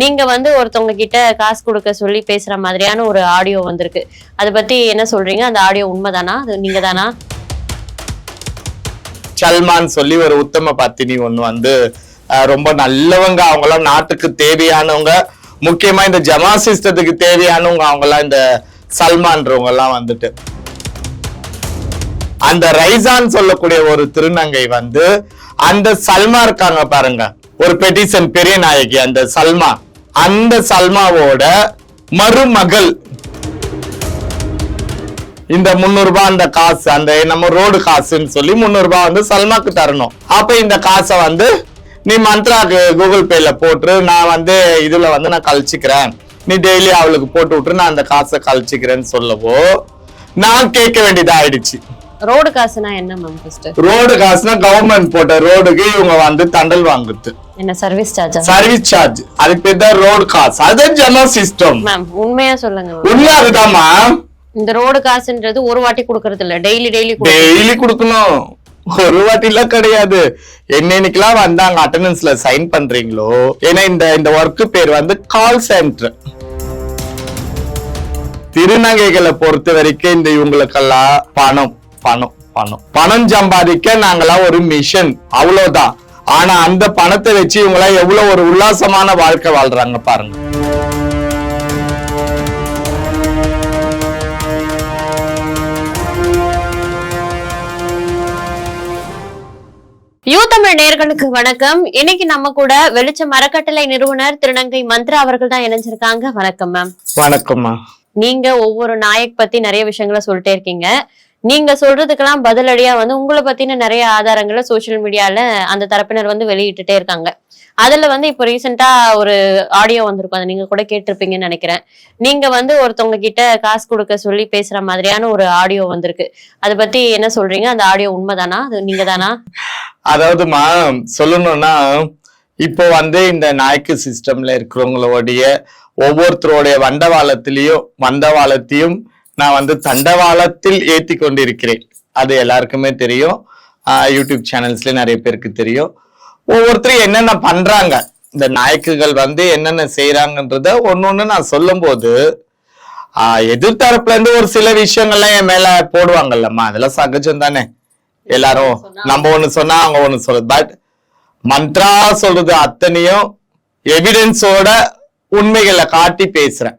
நீங்க வந்து ஒருத்தவங்க கிட்ட காசு கொடுக்க சொல்லி பேசுற மாதிரியான ஒரு ஆடியோ வந்திருக்கு. அதை பத்தி என்ன சொல்றீங்க? அந்த ஆடியோ உண்மைதானா? அது நீங்க தானா சல்மான் சொல்லி ஒரு உத்தம பத்தினி ஒண்ணு வந்து ரொம்ப நல்லவங்க. அவங்களாம் நாட்டுக்கு தேவையானவங்க. முக்கியமா இந்த ஜமா சிஸ்டத்துக்கு தேவையானவங்க அவங்கலாம் இந்த சல்மான்றவங்க எல்லாம் வந்துட்டு. அந்த ரைசான் சொல்லக்கூடிய ஒரு திருநங்கை வந்து அந்த சல்மா இருக்காங்க பாருங்க. ஒரு பெட்டிஷன் பெரிய நாயகி அந்த சல்மா. அந்த சல்மாவோட மருமகள். இந்த முந்நூறு ரூபாய் அந்த காசு அந்த நம்ம ரோடு காசுன்னு சொல்லி முந்நூறு ரூபாய் வந்து சல்மாக்கு தரணும். அப்ப இந்த காசை வந்து நீ மந்த்ராக்கு கூகுள் பேல போட்டு நான் வந்து இதுல வந்து நான் கழிச்சுக்கிறேன். நீ டெய்லி அவளுக்கு போட்டு விட்டு நான் அந்த காசை கழிச்சுக்கிறேன்னு சொல்லவோ நான் கேட்க வேண்டியதாயிடுச்சு. ரோடு காசுனா என்ன மேம் ஃபர்ஸ்ட் ரோடு காசுனா கவர்மெண்ட் போட்ட ரோடுக்கு இவங்க வந்து தண்டல் வாங்குது. என்ன சர்வீஸ் சார்ஜா சர்வீஸ் சார்ஜ் அதுக்கு பேர் தான் ரோடு காசு. அதுதான் ஜமா சிஸ்டம் மேம் உண்மையா சொல்லுங்க ma'am. உண்மை அதுதாம்மா இந்த ரோடு காசுன்றது ஒரு வாட்டி கொடுக்கறது இல்ல. டெய்லி டெய்லி டெய்லி கொடுக்கணும். ஒரு வாட்டிலாம் கிடையாது. என்னன்னைக்கெல்லாம் வந்தாங்க அட்டண்டன்ஸ்ல சைன் பண்றீங்களோ? ஏன்னா இந்த இந்த ஒர்க் பேர் வந்து கால் சென்டர் திருநங்கைகளை பொறுத்த வரைக்கும் இந்த இவங்களுக்கெல்லாம் பணம். பணம் பணம். பணம் சம்பாதிக்க நாங்கெல்லாம் ஒரு மிஷன் அவ்வளவுதான் ஆனா அந்த பணத்தை வச்சு இவங்களாம் எவ்வளவு ஒரு உல்லாசமான வாழ்க்கை வாழ்றாங்க பாருங்க. யூ தமிழ் நேர்களுக்கு வணக்கம். இன்னைக்கு நம்ம கூட வெளிச்ச மரக்கட்டளை நிறுவனர் திருநங்கை மந்த்ரா அவர்கள் தான் இணைஞ்சிருக்காங்க. வணக்கம் மேம். வணக்கம்மா நீங்க ஒவ்வொரு நாயக் பத்தி நிறைய விஷயங்களை சொல்லிட்டே இருக்கீங்க. நீங்க சொல்றதுக்கெல்லாம் பதிலடியா வந்து உங்களை பத்தின நிறைய ஆதாரங்களை சோசியல் மீடியால அந்த தரப்பினர் வந்து வெளியிட்டுட்டே இருக்காங்க. அதுல வந்து இப்போ ரீசெண்டா ஒரு ஆடியோ வந்திருக்கும். அதை நீங்க கூட கேட்டிருப்பீங்கன்னு நினைக்கிறேன். நீங்க வந்து ஒருத்தவங்க கிட்ட காசு கொடுக்க சொல்லி பேசுற மாதிரியான ஒரு ஆடியோ வந்திருக்கு. அதை பத்தி என்ன சொல்றீங்க? அந்த ஆடியோ உண்மைதானா? அது நீங்க தானா அதாவதுமா சொல்லணும்னா இப்போ வந்து இந்த நாய்க்கு சிஸ்டம்ல இருக்கிறவங்களுடைய ஒவ்வொருத்தருடைய வண்டவாளத்திலையும் வண்டவாளத்தையும் நான் வந்து தண்டவாளத்தில் ஏத்தி கொண்டிருக்கிறேன் அது எல்லாருக்குமே தெரியும். ஆஹ் யூடியூப் சேனல்ஸ்ல நிறைய பேருக்கு தெரியும். ஒவ்வொருத்தரும் என்னென்ன பண்றாங்க? இந்த நாயக்குகள் வந்து என்னென்ன செய்யறாங்கன்றத ஒன்னொன்னு நான் சொல்லும்போது ஆஹ் எதிர்த்தரப்புல இருந்து ஒரு சில விஷயங்கள்லாம் என் மேல போடுவாங்கல்லம்மா. அதெல்லாம் சகஜம் தானே. எல்லாரும் நம்ம ஒண்ணு சொன்னா அவங்க ஒண்ணு சொல்றது. பட் மந்த்ரா சொல்றது அத்தனையும் எவிடன்ஸோட உண்மைகளை காட்டி பேசுறேன்.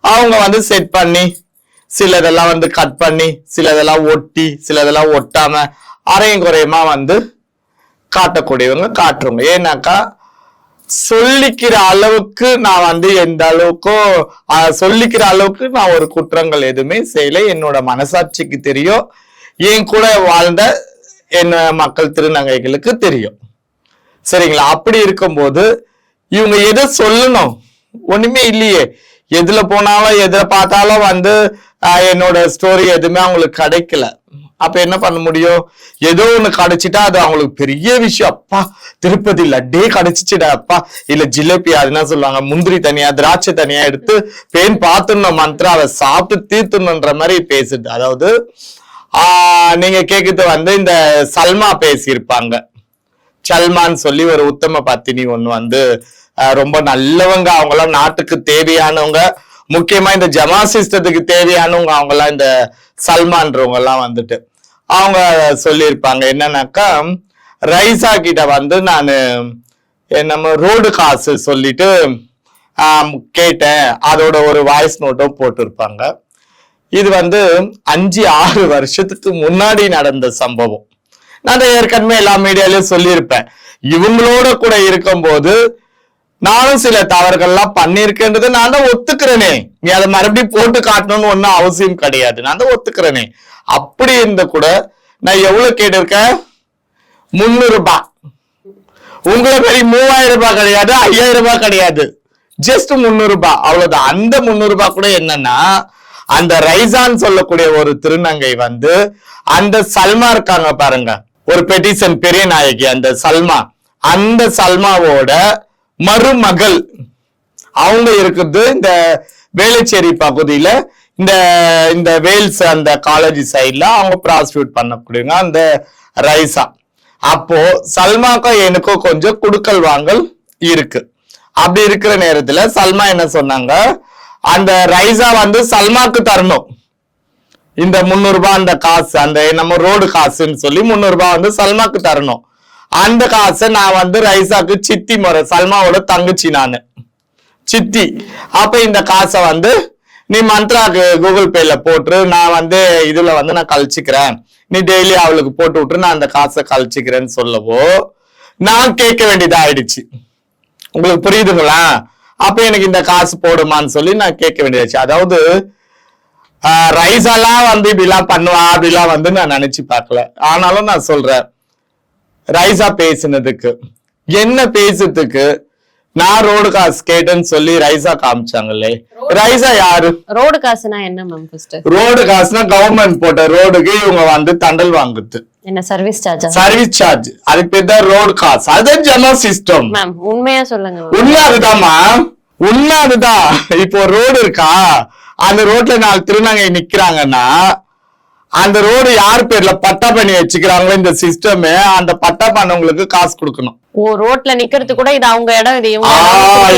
அவங்க வந்து செட் பண்ணி சிலதெல்லாம் வந்து கட் பண்ணி சிலதெல்லாம் ஒட்டி சிலதெல்லாம் ஒட்டாம அரையும் குறையுமா வந்து காட்டக்கூடியவங்க காட்டுறவங்க. ஏன்னாக்கா சொல்லிக்கிற அளவுக்கு நான் வந்து எந்த அளவுக்கோ சொல்லிக்கிற அளவுக்கு நான் ஒரு குற்றங்கள் எதுவுமே செய்யல. என்னோட மனசாட்சிக்கு தெரியும். என் கூட வாழ்ந்த என்ன மக்கள் திருநங்கைகளுக்கு தெரியும். சரிங்களா? அப்படி இருக்கும்போது இவங்க எதை சொல்லணும்? ஒண்ணுமே இல்லையே. எதுல போனாலும் எதை பார்த்தாலும் வந்து என்னோட ஸ்டோரி எதுவுமே அவங்களுக்கு கிடைக்கல. அப்ப என்ன பண்ண முடியும்? ஏதோ ஒண்ணு கிடைச்சிட்டா அது அவங்களுக்கு பெரிய விஷயம். அப்பா திருப்பதி லட்டே கிடைச்சிச்சுடா அப்பா. இல்ல ஜிலேபி அது என்ன சொல்லுவாங்க? முந்திரி தனியா திராட்சை தனியா எடுத்து பேன் பார்த்துடணும் அதை சாப்பிட்டு தீர்த்துணுன்ற மாதிரி பேசுது. அதாவது ஆஹ் நீங்க கேக்குறது வந்து இந்த சல்மா பேசியிருப்பாங்க. சல்மான் சொல்லி ஒரு உத்தம பத்தினி ஒண்ணு வந்து ரொம்ப நல்லவங்க. அவங்கெல்லாம் நாட்டுக்கு தேவையானவங்க. முக்கியமா இந்த ஜமா சிஸ்டத்துக்கு தேவையானவங்க அவங்கெல்லாம் இந்த சல்மான்றவங்க எல்லாம் வந்துட்டு அவங்க சொல்லியிருப்பாங்க என்னன்னாக்கா ரைசா கிட்ட வந்து நான் நம்ம ரோடு காசு சொல்லிட்டு கேட்டேன். அதோட ஒரு வாய்ஸ் நோட்டும் போட்டிருப்பாங்க. இது வந்து அஞ்சு ஆறு வருஷத்துக்கு முன்னாடி நடந்த சம்பவம். நான் ஏற்கனவே எல்லா மீடியாலையும் சொல்லியிருப்பேன். இவங்களோட கூட இருக்கும்போது நானும் சில தவறுகள்லாம் பண்ணிருக்கேன்றது நான் தான் ஒத்துக்கிறேனே. நீ அதை மறுபடியும் போட்டு காட்டணும்னு ஒன்றும் அவசியம் கிடையாது. நான் தான் ஒத்துக்கிறேனே. அப்படி இருந்த கூட நான் எவ்வளவு கேட்டிருக்கேன்? முந்நூறு ரூபாய். உங்களை மாதிரி மூவாயிரம் ரூபாய் கிடையாது ஐயாயிரம் ரூபாய் கிடையாது. ஜஸ்ட் முந்நூறு ரூபாய். அவ்வளவுதான். அந்த முந்நூறு ரூபாய் கூட என்னன்னா அந்த ரைசான் சொல்லக்கூடிய ஒரு திருநங்கை வந்து அந்த சல்மா இருக்காங்க பாருங்க. ஒரு பெட்டிஷன் பெரிய நாயகி அந்த சல்மா. அந்த சல்மாவோட மருமகள். அவங்க இருக்குது இந்த வேளச்சேரி பகுதியில இந்த இந்த வேல்ஸ் அந்த காலேஜ் சைட்ல அவங்க ப்ராஸ்டியூட் பண்ணக்கூடியவங்க அந்த ரைசா. அப்போ சல்மாக்கும் எனக்கும் கொஞ்சம் குடுக்கல் வாங்கல் இருக்கு. அப்படி இருக்கிற நேரத்துல சல்மா என்ன சொன்னாங்க? அந்த ரைஸா வந்து சல்மாக்கு தரணும். இந்த முந்நூறுபா ரூபாய் அந்த காசு அந்த நம்ம ரோடு காசுன்னு சொல்லி முந்நூறு ரூபாய் வந்து சல்மாக்கு தரணும். அந்த காசை நான் வந்து ரைசாக்கு சித்தி முறை சல்மாவோட தங்கச்சி நான். சித்தி. அப்ப இந்த காசை வந்து நீ மந்த்ராக்கு கூகுள் பேல போட்டு நான் வந்து இதுல வந்து நான் கழிச்சுக்கிறேன். நீ டெய்லி அவளுக்கு போட்டு விட்டுரு நான் அந்த காசை கழிச்சுக்கிறேன்னு சொல்லவோ நான் கேட்க வேண்டியதா ஆயிடுச்சு. உங்களுக்கு புரியுதுங்களா? அப்ப எனக்கு இந்த காசு போடுமான்னு சொல்லி நான் கேட்க வேண்டியதாச்சு. அதாவது ரைஸ் எல்லாம் வந்து இப்படிலாம் பண்ணுவா அப்படிலாம் வந்து நான் நினைச்சு பார்க்கல. ஆனாலும் நான் சொல்றேன். ரைஸா பேசுனதுக்கு என்ன பேசுறதுக்கு நான் ரோடு காசு கேட்டேன்னு சொல்லி ரைஸா காமிச்சாங்களே ரைஸா யாரு? ரோடு காசுனா என்ன மேம் ஃபர்ஸ்ட் ரோடு காசுனா கவர்மெண்ட் போட்ட ரோடுக்கு இவங்க வந்து தண்டல் வாங்குது. என்ன சர்வீஸ் சார்ஜா சர்வீஸ் சார்ஜ் அதுக்கு பேர் தான் ரோடு காசு அதுதான் ஜனோ சிஸ்டம் மேம் உண்மையா சொல்லுங்க. உண்மை அதுதாம்மா உண்மை அதுதான் இப்போ ரோடு இருக்கா? அந்த ரோட்ல நாலு திருநங்கை நிக்கிறாங்கன்னா அந்த ரோடு யார் பேர்ல பட்டா பண்ணி வச்சுக்கிறாங்களோ இந்த சிஸ்டம் அந்த பட்டா பண்ணவங்களுக்கு காசு கொடுக்கணும். ஓ ரோட்ல நிக்கிறது கூட இது அவங்க இடம் இது.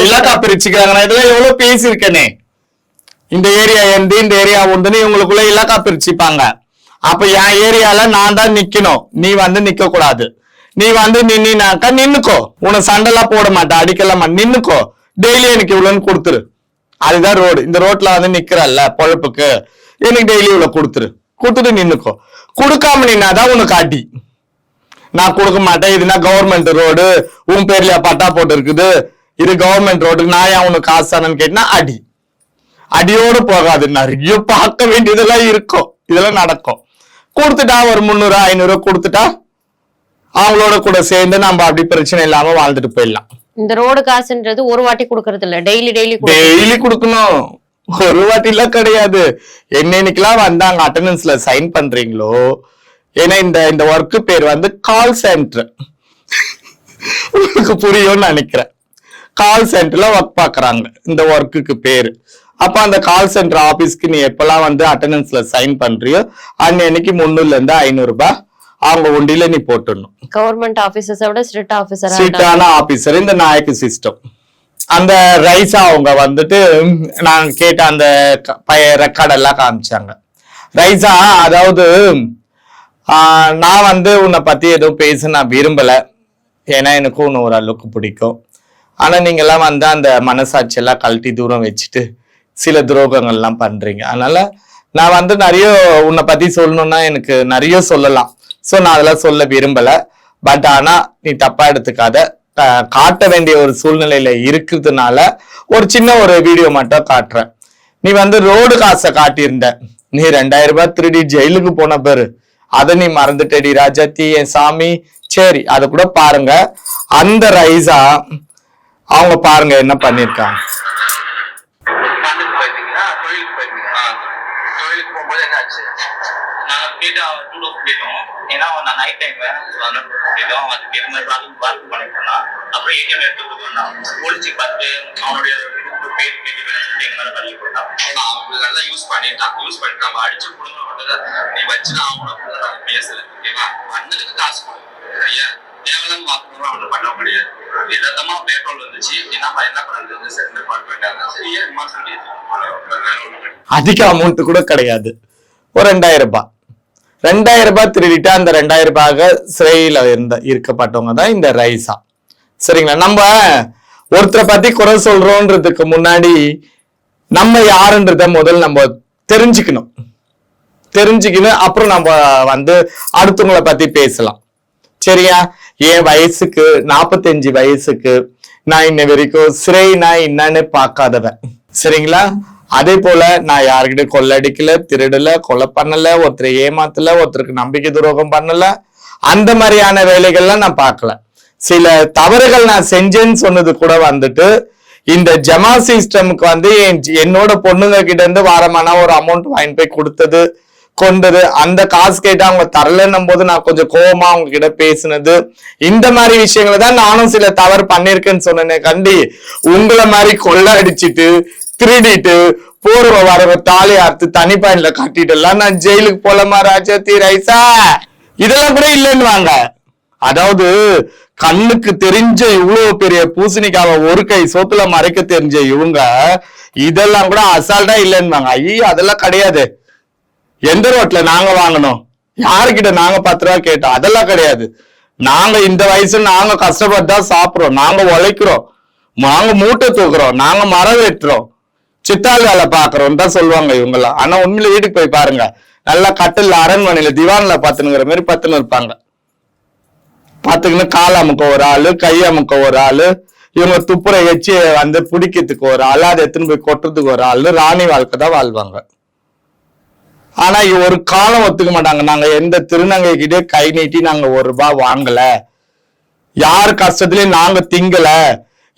இலக்கா பிரிச்சுக்கிறாங்க. இதெல்லாம் எவ்வளவு பேசியிருக்கேனே. இந்த ஏரியா எந்த இந்த ஏரியா ஒன்றுன்னு இவங்களுக்குள்ள இலக்கா பிரிச்சுப்பாங்க. அப்ப என் ஏரியால நான் தான் நிக்கணும். நீ வந்து நிக்க கூடாது நீ வந்து நின்னாக்கா நின்னுக்கோ. உன சண்டைலாம் போட மாட்டேன். அடிக்கலாம்? நின்னுக்கோ. டெய்லி எனக்கு இவ்வளவுன்னு கொடுத்துரு. அதுதான் ரோடு. இந்த ரோட்ல வந்து நிக்கிறல்ல பொழப்புக்கு. எனக்கு டெய்லி இவ்வளவு கொடுத்துரு. கொடுத்துட்டு நின்னுக்கோ. கொடுக்காம நின்னாதான் உனக்கு அடி நான் கொடுக்க மாட்டேன். இதுனா கவர்மெண்ட் ரோடு உன் பேர்ல பட்டா போட்டு இருக்குது இது கவர்மெண்ட் ரோடு நான் ஏன் உனக்கு காசு தானேன்னு கேட்டினா அடி. அடியோடு போகாது. நிறைய பார்க்க வேண்டியதெல்லாம் இருக்கும். இதெல்லாம் நடக்கும். கொடுத்துட்டா ஒரு முந்நூறு ஐநூறு கொடுத்துட்டா அவங்களோட கூட சேர்ந்து நம்ம அப்படி பிரச்சனை இல்லாம வாழ்ந்துட்டு போயிடலாம். இந்த ரோடு காசுன்றது ஒரு வாட்டி கொடுக்கறது இல்ல டெய்லி டெய்லி டெய்லி கொடுக்கணும். ஒரு வாட்டிலாம் கிடையாது. என்னன்னைக்கெல்லாம் வந்தாங்க அட்டண்டன்ஸ்ல சைன் பண்றீங்களோ? ஏன்னா இந்த இந்த ஒர்க் பேர் வந்து கால் சென்டர் உங்களுக்கு புரியும்னு நினைக்கிறேன். கால் சென்டர்ல ஒர்க் பாக்குறாங்க இந்த ஒர்க்குக்கு பேரு. அப்ப அந்த கால் சென்டர் ஆபீஸ்க்கு நீ எப்பெல்லாம் வந்து அட்டண்டன்ஸ்ல சைன் பண்றியோ அன்னைக்கு முந்நூறுல இருந்து ஐநூறு ரூபாய் அவங்க உண்டியில நீ போட்டுடணும். கவர்மெண்ட் ஆபீசர்ஸை விட ஸ்ட்ரிக்ட் ஆபீசரா ஸ்ட்ரிக்டான ஆபீசர் இந்த நாயக்கு சிஸ்டம் அந்த ரைஸா அவங்க வந்துட்டு நான் கேட்ட அந்த ரெக்கார்ட் எல்லாம் காமிச்சாங்க. ரைஸா அதாவது நான் வந்து உன்னை பத்தி எதுவும் பேச நான் விரும்பல. ஏன்னா எனக்கு உன்னை ஓரளவுக்கு பிடிக்கும். ஆனா நீங்க எல்லாம் வந்து அந்த மனசாட்சி எல்லாம் கழட்டி தூரம் வச்சுட்டு சில துரோகங்கள்லாம் பண்றீங்க. அதனால நான் வந்து நிறைய உன்னை பத்தி சொல்லணும்னா எனக்கு நிறைய சொல்லலாம். ஸோ நான் அதெல்லாம் சொல்ல விரும்பல. பட் ஆனா நீ தப்பா எடுத்துக்காத. காட்ட வேண்டிய ஒரு சூழ்நிலையில இருக்கிறதுனால ஒரு சின்ன ஒரு வீடியோ மட்டும் காட்டுறேன். நீ வந்து ரோடு காசை காட்டியிருந்த. நீ ரெண்டாயிரம் ரூபாய் திருடி ஜெயிலுக்கு போன பேரு. அதை நீ மறந்துட்டடி ராஜாத்தி என் சாமி. சரி அதை கூட பாருங்க. அந்த ரைஸா அவங்க பாருங்க என்ன பண்ணிருக்காங்க ஏன்னா நைட் டைம் வேணும் அதனால கேட்டோம் அவன் அதுக்கு மாதிரி வாக்கு வாக்கு பண்ணிட்டு அப்புறம் ஏடிஎம் எடுத்துட்டு வந்தான் போலீஸுக்கு பார்த்து அவனுடைய இதுக்கு பேர் கேட்டு வேணும்னு எங்க மேல தள்ளி போட்டான் ஏன்னா அவங்க நல்லா யூஸ் பண்ணிட்டான் யூஸ் பண்ணிட்டு நம்ம அடிச்சு கொடுங்க நீ வச்சுனா அவனை நாங்க பேசல ஓகேவா அண்ணனுக்கு காசு கொடு ஐயா தேவையில்லாம வாக்கு அவனை பண்ண முடியாது யதார்த்தமா பெட்ரோல் வந்துச்சு என்னப்பா என்ன பண்றது சரி டிபார்ட்மெண்ட் சரி ஏன் மாசம் சொல்லி அதிக அமௌண்ட் கூட கிடையாது. ஒரு ரெண்டாயிரம் ரூபாய். ரெண்டாயிரம் ரூபாய் திருடிட்டு அந்த ரெண்டாயிரம் ரூபாய் சிறையில் இருந்த இருக்கப்பட்டவங்க தான் இந்த ரைசா. சரிங்களா? நம்ம ஒருத்தரை பத்தி குறை சொல்றோன்றதுக்கு முன்னாடி நம்ம யாருன்றத முதல் நம்ம தெரிஞ்சுக்கணும். தெரிஞ்சுக்கணும் அப்புறம் நம்ம வந்து அடுத்தவங்கள பத்தி பேசலாம். சரியா? என் வயசுக்கு நாற்பத்தஞ்சு வயசுக்கு நான் இன்ன வரைக்கும் சிறைனா என்னன்னு பார்க்காதவன். சரிங்களா? அதே போல நான் யாருக்கிட்ட கொள்ளடிக்கல திருடல கொலை பண்ணல ஒருத்தரை ஏமாத்தல ஒருத்தருக்கு நம்பிக்கை துரோகம் பண்ணல அந்த மாதிரியான வேலைகள்லாம் நான் பார்க்கல. சில தவறுகள் நான் செஞ்சேன்னு சொன்னது கூட வந்துட்டு இந்த ஜமா சிஸ்டமுக்கு வந்து என்னோட பொண்ணுங்க கிட்ட இருந்து வாரமான ஒரு அமௌண்ட் வாங்கி போய் கொடுத்தது கொண்டது. அந்த காசு கேட்டு அவங்க தரலன்னும் போது நான் கொஞ்சம் கோவமா அவங்க கிட்ட பேசினது. இந்த மாதிரி விஷயங்களை தான் நானும் சில தவறு பண்ணிருக்கேன்னு சொன்னேன் கண்டி உங்களை மாதிரி கொள்ள அடிச்சிட்டு திருடிட்டு போர்வ வரவ தாலி அறுத்து தனி பயன்ல கட்டிட்டெல்லாம் நான் ஜெயிலுக்கு போலமா ராஜாத்தி ரைசா? இதெல்லாம் கூட இல்லைன்னு வாங்க. அதாவது கண்ணுக்கு தெரிஞ்ச இவ்வளவு பெரிய பூசணிக்காவை ஒரு கை சோத்துல மறைக்க தெரிஞ்ச இவங்க இதெல்லாம் கூட அசால்ட்டா இல்லைன்னுவாங்க ஐயோ அதெல்லாம் கிடையாது. எந்த ரோட்ல நாங்க வாங்கணும்? யாருக்கிட்ட நாங்க பத்து ரூபா கேட்டோம்? அதெல்லாம் கிடையாது. நாங்க இந்த வயசுல நாங்க கஷ்டப்பட்டு தான் சாப்பிடுறோம். நாங்க உழைக்கிறோம். நாங்க மூட்டை தூக்குறோம். நாங்க மரம் வெட்டுறோம். சித்தாள் வேலை பாக்குறோம் தான் சொல்லுவாங்க இவங்கெல்லாம். ஆனா உண்மையில வீட்டுக்கு போய் பாருங்க. நல்லா கட்டில் அரண்மனையில திவான்ல பாத்துனுங்கிற மாதிரி பத்துன்னு இருப்பாங்க. பாத்துக்கின்னு கால் அமுக்க ஒரு ஆளு கை அமுக்க ஒரு ஆளு இவங்க துப்புர எச்சி வந்து பிடிக்கிறதுக்கு ஒரு ஆள் அதை எடுத்துன்னு போய் கொட்டுறதுக்கு ஒரு ஆள் ராணி வாழ்க்கை தான் வாழ்வாங்க. ஆனா ஒரு காலம் ஒத்துக்க மாட்டாங்க. நாங்க எந்த திருநங்கை கிட்டே கை நீட்டி நாங்க ஒரு ரூபாய் வாங்கல. யார் கஷ்டத்துலயும் நாங்க திங்கல.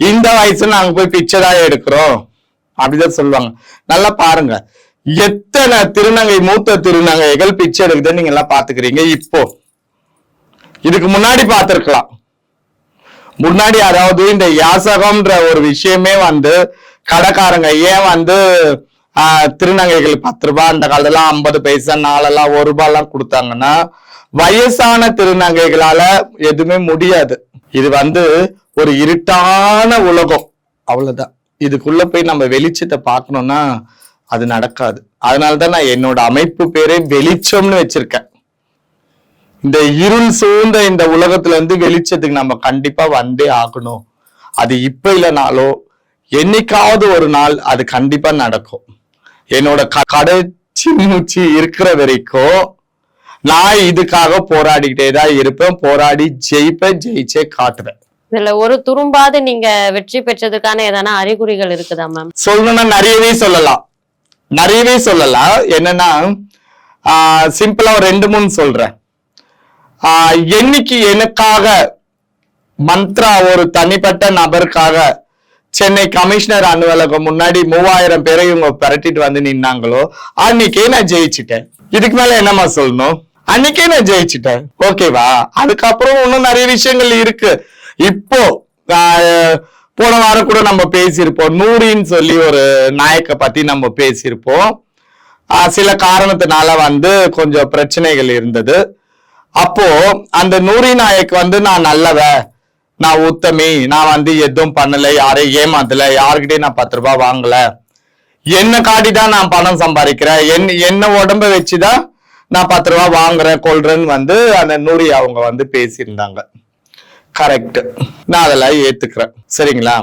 இந்த வயசுல நாங்க போய் பிச்சை தான் எடுக்கிறோம். அப்படிதான் சொல்லுவாங்க. நல்லா பாருங்க. எத்தனை திருநங்கை மூத்த திருநங்கைகள் பிச்சை எடுக்குதுன்னு நீங்க எல்லாம் பாத்துக்கிறீங்க இப்போ. இதுக்கு முன்னாடி பார்த்திருக்கலாம். முன்னாடி அதாவது இந்த யாசகம்ன்ற ஒரு விஷயமே வந்து கடைக்காரங்க ஏன் வந்து ஆஹ், திருநங்கைகள் பத்து ரூபாய் அந்த காலத்துல ஐம்பது பைசா நாலெல்லாம் ஒரு ரூபாய் எல்லாம் கொடுத்தாங்கன்னா வயசான திருநங்கைகளால எதுவுமே முடியாது. இது வந்து ஒரு இருட்டான உலகம். அவ்வளவுதான். இதுக்குள்ள போய் நம்ம வெளிச்சத்தை பார்க்கணும்னா அது நடக்காது. அதனாலதான் நான் என்னோட அமைப்பு பேரே வெளிச்சம்னு வச்சிருக்கேன். இந்த இருள் சூழ்ந்த இந்த உலகத்துல இருந்து வெளிச்சத்துக்கு நம்ம கண்டிப்பா வந்தே ஆகணும். அது இப்ப இல்லைனாலோ என்னைக்காவது ஒரு நாள் அது கண்டிப்பா நடக்கும். என்னோட க- மூச்சு இருக்கிற வரைக்கும் நான் இதுக்காக போராடிக்கிட்டே தான் இருப்பேன். போராடி ஜெயிப்பேன் ஜெயிச்சே காட்டுவேன். இதுல ஒரு துரும்பாவது நீங்க வெற்றி பெற்றதுக்கான ஏதனா அறிகுறிகள் இருக்குதா மேம் சொல்லணும்னா நிறையவே சொல்லலாம். நிறையவே சொல்லலாம். என்னன்னா சிம்பிளா ஒரு ரெண்டு மூணு சொல்றேன். ஆஹ் என்னைக்கு எனக்காக மந்த்ரா ஒரு தனிப்பட்ட நபருக்காக சென்னை கமிஷனர் அலுவலகம் முன்னாடி மூவாயிரம் பேரை இவங்க பரட்டிட்டு வந்து நின்னாங்களோ அன்னைக்கே நான் ஜெயிச்சிட்டேன். இதுக்கு மேல என்னம்மா சொல்லணும்? அன்னைக்கே நான் ஜெயிச்சிட்டேன். ஓகேவா? அதுக்கப்புறம் இன்னும் நிறைய விஷயங்கள் இருக்கு. இப்போ போன வாரம் கூட நம்ம பேசியிருப்போம். நூரின்னு சொல்லி ஒரு நாயக்கை பத்தி நம்ம பேசியிருப்போம். சில காரணத்தினால வந்து கொஞ்சம் பிரச்சனைகள் இருந்தது. அப்போ அந்த நூரி நாயக் வந்து நான் நல்லவ நான் உத்தமி நான் வந்து எதுவும் பண்ணல யாரையும் ஏமாத்தல யாருக்கிட்டையும் நான் பத்து ரூபாய் வாங்கல. என்ன காட்டி தான் நான் பணம் சம்பாதிக்கிறேன் என் என்ன உடம்ப வச்சுதான் நான் பத்து ரூபாய் வாங்குறேன் கொள்றேன்னு வந்து அந்த நூரி அவங்க வந்து பேசியிருந்தாங்க. கரெக்ட் நான் அதெல்லாம் ஏத்துக்கிறேன். சரிங்களா?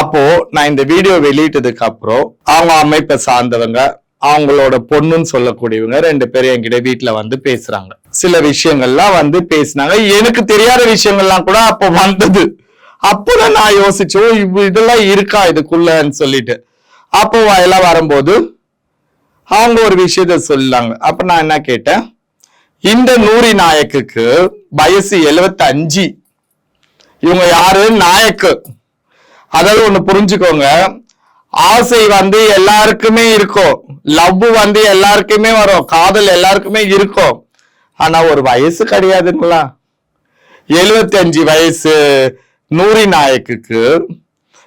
அப்போ நான் இந்த வீடியோ வெளியிட்டதுக்கு அப்புறம் அவங்க அமைப்பை சார்ந்தவங்க அவங்களோட பொண்ணுன்னு சொல்லக்கூடியவங்க ரெண்டு பேரும் என்கிட்ட வீட்டுல வந்து பேசுறாங்க. சில விஷயங்கள்லாம் வந்து பேசினாங்க. எனக்கு தெரியாத விஷயங்கள்லாம் கூட அப்போ வந்தது. அப்போதான் நான் யோசிச்சோம் இவ் இதெல்லாம் இருக்கா இதுக்குள்ளன்னு சொல்லிட்டு. அப்போ எல்லாம் வரும்போது அவங்க ஒரு விஷயத்த சொல்லாங்க அப்ப நான் என்ன கேட்டேன்? இந்த நூரி நாயக்குக்கு வயசு 75 இவங்க யாரு? நாயக்கு. அதாவது ஒண்ணு புரிஞ்சுக்கோங்க. ஆசை வந்து எல்லாருக்குமே இருக்கும். லவ் வந்து எல்லாருக்குமே வரும். காதல் எல்லாருக்குமே இருக்கும். ஆனா ஒரு வயசு கிடையாதுங்களா? 75 வயசு நூரி நாயக்குக்கு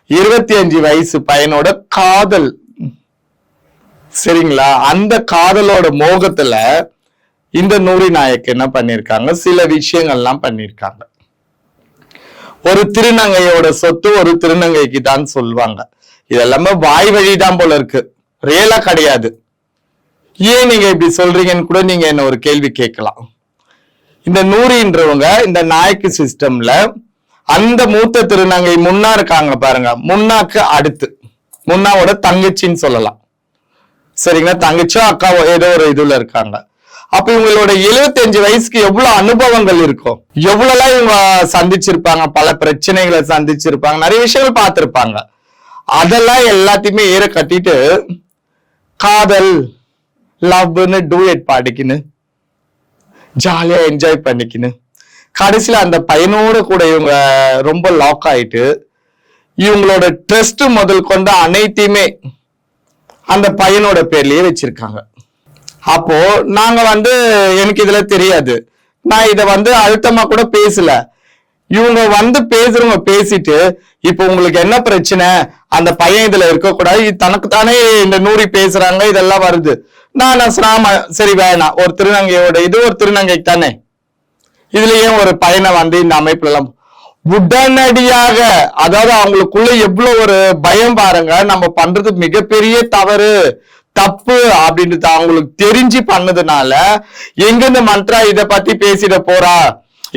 இருபத்தி அஞ்சு வயசு பையனோட காதல். சரிங்களா? அந்த காதலோட மோகத்துல இந்த நூரி நாயக் என்ன பண்ணிருக்காங்க? சில விஷயங்கள்லாம் பண்ணிருக்காங்க. ஒரு திருநங்கையோட சொத்து ஒரு திருநங்கைக்கு தான் சொல்லுவாங்க. இதெல்லாமே வாய் வழிதான் போல இருக்கு. ரியலா கிடையாது. ஏன் நீங்க இப்படி சொல்றீங்கன்னு கூட நீங்க என்ன ஒரு கேள்வி கேட்கலாம். இந்த நூறின்றவங்க இந்த நாய்க்கு சிஸ்டம்ல அந்த மூத்த திருநங்கை முன்னா இருக்காங்க பாருங்க. முன்னாக்கு அடுத்து. முன்னாவோட தங்கச்சின்னு சொல்லலாம். சரிங்களா? தங்கச்சியோ அக்காவோ ஏதோ ஒரு இதுல இருக்காங்க. அப்ப இவங்களோட 75 வயசுக்கு எவ்வளவு அனுபவங்கள் இருக்கும் எவ்வளவுலாம் இவங்க சந்திச்சிருப்பாங்க பல பிரச்சனைகளை சந்திச்சிருப்பாங்க நிறைய விஷயங்கள் பார்த்திருப்பாங்க. அதெல்லாம் எல்லாத்தையுமே ஏற கட்டிட்டு காதல் லவ்னு டூயட் பாடிக்கின்னு ஜாலியா என்ஜாய் பண்ணிக்கின்னு கடைசியில அந்த பையனோட கூட இவங்க ரொம்ப லாக் ஆயிட்டு இவங்களோட ட்ரஸ்ட் முதல் கொண்ட அனைத்தையுமே அந்த பையனோட பேர்லயே வச்சிருக்காங்க. அப்போ நாங்க வந்து எனக்கு இதுல தெரியாது. நான் இதை வந்து அழுத்தமா கூட பேசல. இவங்க வந்து பேசுறவங்க பேசிட்டு இப்போ உங்களுக்கு என்ன பிரச்சனை? அந்த பையன் இதுல இருக்கக்கூடாது. தனக்கு தானே இந்த நூறி பேசுறாங்க இதெல்லாம் வருது. நான் சிராம சரி வேணாம் ஒரு திருநங்கையோட இது ஒரு திருநங்கை தானே இதுலயே ஒரு பையனை வந்து இந்த அமைப்புல எல்லாம் உடனடியாக அதாவது அவங்களுக்குள்ள எவ்வளவு ஒரு பயம் பாருங்க நம்ம பண்றது மிகப்பெரிய தவறு. தப்பு அப்படின்றது அவங்களுக்கு தெரிஞ்சு பண்ணதுனால எங்கிருந்து மந்த்ரா இத பத்தி பேசிட போறா?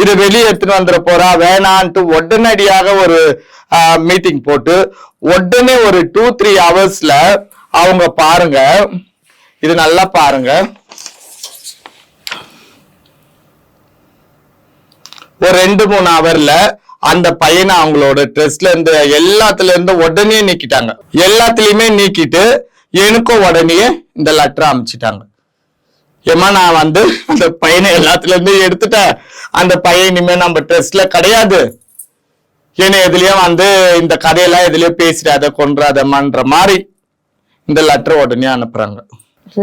இதை வெளியே எடுத்துட்டு வந்துட போறா? வேணான்ட்டு உடனடியாக ஒரு மீட்டிங் போட்டு உடனே ஒரு டூ த்ரீ ஹவர்ஸ்ல அவங்க பாருங்க. இது நல்லா பாருங்க. ஒரு ரெண்டு மூணு ஹவர்ல அந்த பையனை அவங்களோட ட்ரெஸ்ல இருந்து எல்லாத்துல இருந்து உடனே நீக்கிட்டாங்க. எல்லாத்துலயுமே நீக்கிட்டு எனக்கும் உடனே இந்த லெட்டர் அமைச்சிட்டாங்க. ஏமா நான் வந்து அந்த பையனை எல்லாத்துல இருந்து எடுத்துட்டேன். அந்த பையன் இனிமே நம்ம ட்ரெஸ்ல கிடையாது. ஏன்னா எதுலயும் வந்து இந்த கதையெல்லாம் எதுலயும் பேசிடாத கொன்றாதம்மான்ற மாதிரி இந்த லெட்டர் உடனே அனுப்புறாங்க.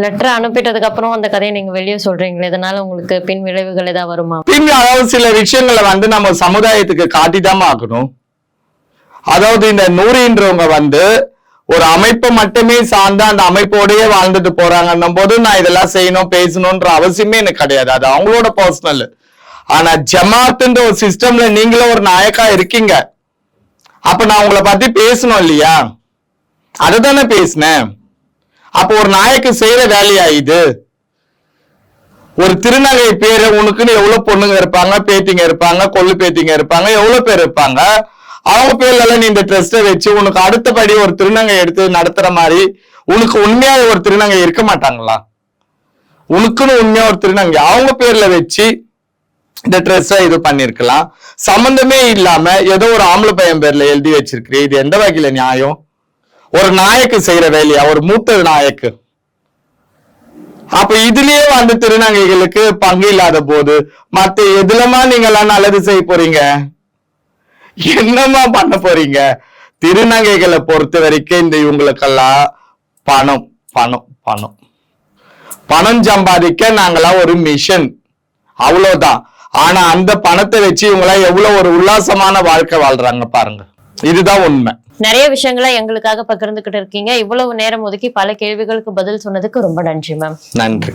லெட்டர் அனுப்பிட்டதுக்கு அப்புறம் அந்த கதையை நீங்க வெளியே சொல்றீங்களே இதனால உங்களுக்கு பின் விளைவுகள் ஏதாவது வருமா? பின் அதாவது சில விஷயங்களை வந்து நம்ம சமுதாயத்துக்கு காட்டிதான் ஆகணும். அதாவது இந்த நூறின்றவங்க வந்து ஒரு அமைப்பை மட்டுமே சார்ந்து அந்த அமைப்போடயே வாழ்ந்துட்டு போறாங்கன்னும் போது நான் இதெல்லாம் செய்யணும் பேசணும்ன்ற அவசியமே எனக்கு கிடையாது. அது அவங்களோட பர்சனல் ஆனா ஜமாத்துன்ற ஒரு சிஸ்டம்ல நீங்களும் ஒரு நாயக்கா இருக்கீங்க. அப்ப நான் உங்களை பத்தி பேசணும் இல்லையா? அதை தானே பேசினேன். அப்போ ஒரு நாயக்கு செய்யற வேலையா இது? ஒரு திருநகை பேரு உனக்குன்னு எவ்வளவு பொண்ணுங்க இருப்பாங்க பேத்திங்க இருப்பாங்க கொள்ளு பேத்திங்க இருப்பாங்க எவ்வளவு பேர் இருப்பாங்க? அவங்க பேர்ல நீ இந்த ட்ரெஸ்ட வச்சு உனக்கு அடுத்தபடி ஒரு திருநங்கை எடுத்து நடத்துற மாதிரி உனக்கு உண்மையா ஒரு திருநங்கை இருக்க மாட்டாங்களா? உனக்குன்னு உண்மையா ஒரு திருநங்கை. அவங்க பேர்ல வச்சு இந்த ட்ரெஸ்ஸை இது பண்ணிருக்கலாம். சம்பந்தமே இல்லாம ஏதோ ஒரு ஆம்பளை பையன் பேர்ல எழுதி வச்சிருக்கிறீ. இது எந்த வகையில நியாயம்? ஒரு நாயக்கு செய்யற வேலையா? ஒரு மூத்த நாயக்கு. அப்ப இதுலயே வந்து திருநங்கைகளுக்கு பங்கு இல்லாத போது மத்த எதுலமா நீங்க எல்லாம் நல்லது செய்ய போறீங்க? என்னமா பண்ண போறீங்க? திருநங்கைகளை பொறுத்த வரைக்கும் இந்த இவங்களுக்கெல்லாம் பணம் பணம் பணம். பணம் சம்பாதிக்க நாங்களாம் ஒரு மிஷன் அவ்வளவுதான். ஆனா அந்த பணத்தை வச்சு இவங்களாம் எவ்வளவு ஒரு உல்லாசமான வாழ்க்கை வாழ்றாங்க பாருங்க. இதுதான் உண்மை. நிறைய விஷயங்களை எங்களுக்காக பகிர்ந்துகிட்டு இருக்கீங்க. இவ்வளவு நேரம் ஒதுக்கி பல கேள்விகளுக்கு பதில் சொன்னதுக்கு ரொம்ப நன்றி மேம் நன்றி.